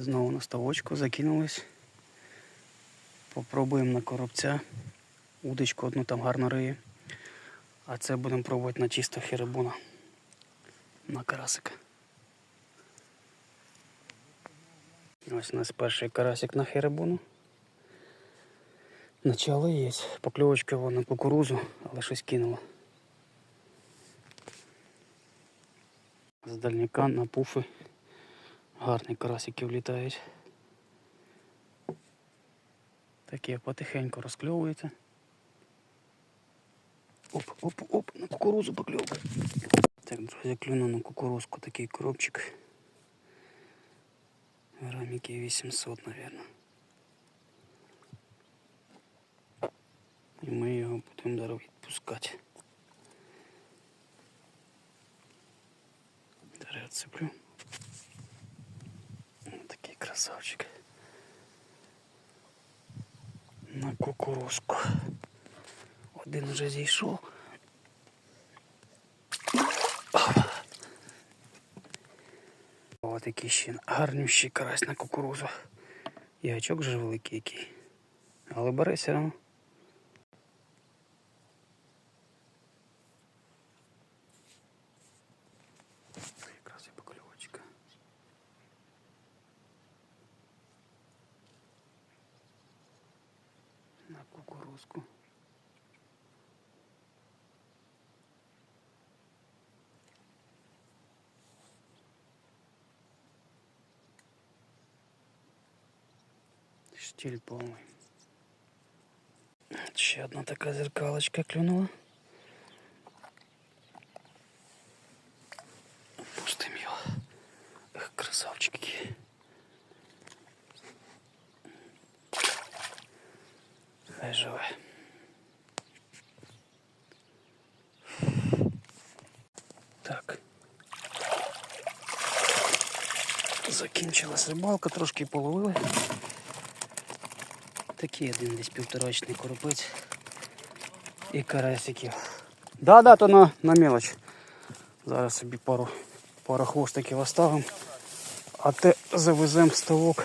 Знову на ставочку закинулись. Попробуємо на коробця. Удочку одну там гарно риє. А це будемо пробувати на чисто херебуна. На карасика. Ось у нас перший карасик на херебуну. Начало є. Покльовочка вон на кукурузу, але щось кинуло. З дальняка на пуфи. Гарні карасики влітають. Такі потихеньку розкльовуються. Оп, оп, оп, на кукурузу покльовка. Так, друзі, клюну на кукурузку такий коробчик. Граміки 800, мабуть. І ми його будемо зараз відпускати. Зараз я відсиплю. Такий Красавчик. На кукурузку. Один вже зійшов. Ось такий ще гарнющий карась на кукурузу. І гачок вже великий який. Але бере все одно. Кукурузку. Штиль повний. Ще одна така зеркалочка клюнула. Пустим його. Ех, красавчики. Хай живе. Так. Закінчилась рибалка, трошки половили. Такий один десь півторачний коропець і карасиків. Да, да, то на, на мелоч. Зараз собі пару, пару хвостиків оставимо. А те завеземо ставок,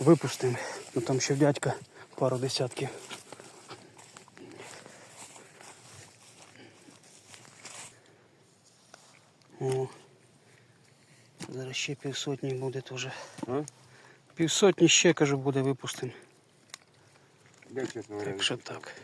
випустимо. Ну там ще в дядька пару десятків. О. Зараз ще півсотні буде теж. А? Півсотні ще, кажу, буде випустимо. Так що так.